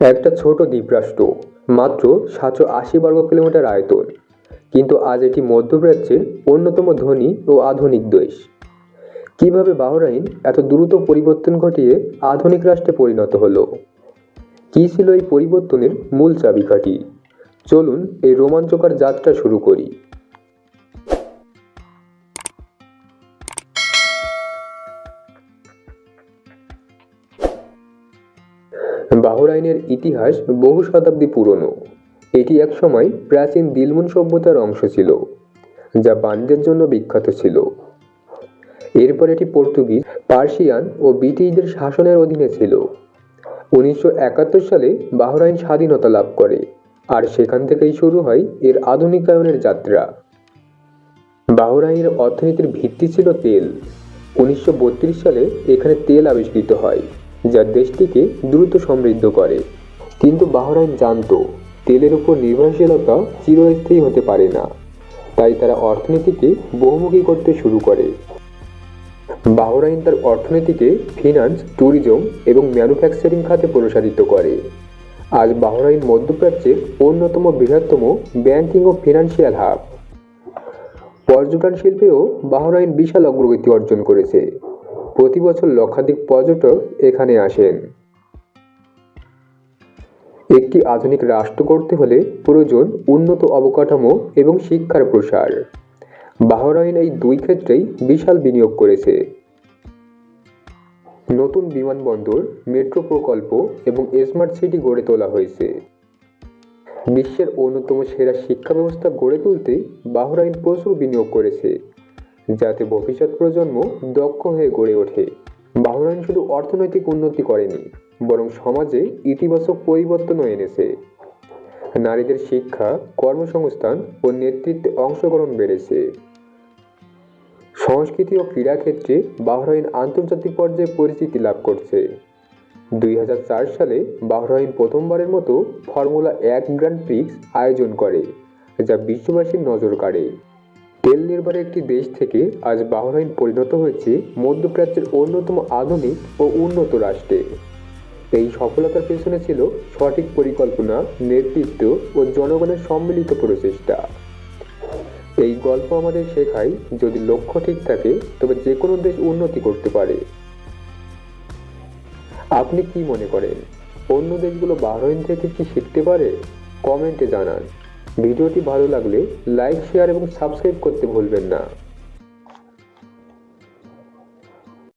একটা ছোট দ্বীপরাষ্ট্র, মাত্র সাতশো আশি বর্গ কিলোমিটার আয়তন। কিন্তু আজ এটি মধ্যপ্রাচ্যের অন্যতম ধনী ও আধুনিক দেশ। কীভাবে বাহরাইন এত দ্রুত পরিবর্তন ঘটিয়ে আধুনিক রাষ্ট্রে পরিণত হলো? কী ছিল এই পরিবর্তনের মূল চাবিকাঠি? চলুন এই রোমাঞ্চকর যাত্রা শুরু করি। বাহরাইনের ইতিহাস বহু শতাব্দী পুরনো। এটি একসময় প্রাচীন দিলমুন সভ্যতার অংশ ছিল, যা বাণিজ্যের জন্য বিখ্যাত ছিল। এরপর এটি পর্তুগিজ, পার্সিয়ান ও ব্রিটিশদের শাসনের অধীনে ছিল। উনিশশো একাত্তর সালে বাহরাইন স্বাধীনতা লাভ করে, আর সেখান থেকেই শুরু হয় এর আধুনিকায়নের যাত্রা। বাহরাইনের অর্থনীতির ভিত্তি ছিল তেল। উনিশশো বত্রিশ সালে এখানে তেল আবিষ্কৃত হয়। যা দেশটিকে দ্রুত সমৃদ্ধ করে। কিন্তু বাহরাইন জানতো, তেলের উপর নির্ভরশীলতা চিরস্থায়ী হতে পারে না। তাই তারা অর্থনীতিকে বহুমুখী করতে শুরু করে। বাহরাইন তার অর্থনীতিকে ফিনান্স, ট্যুরিজম এবং ম্যানুফ্যাকচারিং খাতে প্রসারিত করে। আজ বাহরাইন মধ্যপ্রাচ্যের অন্যতম বৃহত্তম ব্যাংকিং ও ফিনান্সিয়াল হাব। পর্যটন শিল্পেও বাহরাইন বিশাল অগ্রগতি অর্জন করেছে। প্রতি বছর লক্ষাধিক পর্যটক এখানে আসেন। একটি আধুনিক রাষ্ট্র করতে হলে প্রয়োজন উন্নত অবকাঠামো এবং শিক্ষার প্রসার। বাহরাইন এই দুই ক্ষেত্রেই বিশাল বিনিয়োগ করেছে। নতুন বিমানবন্দর, মেট্রো প্রকল্প এবং স্মার্ট সিটি গড়ে তোলা হয়েছে। বিশ্বের অন্যতম সেরা শিক্ষা ব্যবস্থা গড়ে তুলতে বাহরাইন প্রচুর বিনিয়োগ করেছে। যাতে ভবিষ্যৎ প্রজন্ম দক্ষ হয়ে গড়ে ওঠে। বাহরাইন শুধু অর্থনৈতিক উন্নতি করেনি, বরং সমাজে ইতিবাচক পরিবর্তনও এনেছে। নারীদের শিক্ষা, কর্মসংস্থান ও নেতৃত্বে অংশগ্রহণ বেড়েছে। সংস্কৃতি ও ক্রীড়া ক্ষেত্রে বাহরাইন আন্তর্জাতিক পর্যায়ে পরিচিতি লাভ করছে। দুই হাজার চার সালে বাহরাইন প্রথমবারের মতো ফর্মুলা এক গ্র্যান্ড প্রিক্স আয়োজন করে, যা বিশ্ববাসীর নজর কাড়ে। তেল নির্ভর একটি দেশ থেকে আজ বাহরাইন পরিণত হয়েছে মধ্যপ্রাচ্যের অন্যতম আধুনিক ও উন্নত রাষ্ট্রে। এই সফলতার পেছনে ছিল সঠিক পরিকল্পনা, নেতৃত্ব ও জনগণের সম্মিলিত প্রচেষ্টা। এই গল্প আমাদের শেখায় যদি লক্ষ্য ঠিক থাকে, তবে যে কোনো দেশ উন্নতি করতে পারে। আপনি কি মনে করেন? অন্য দেশগুলো বাহরাইন থেকে কি শিখতে পারে? কমেন্টে জানান। ভিডিওটি ভালো লাগলে লাইক শেয়ার এবং সাবস্ক্রাইব করতে ভুলবেন না।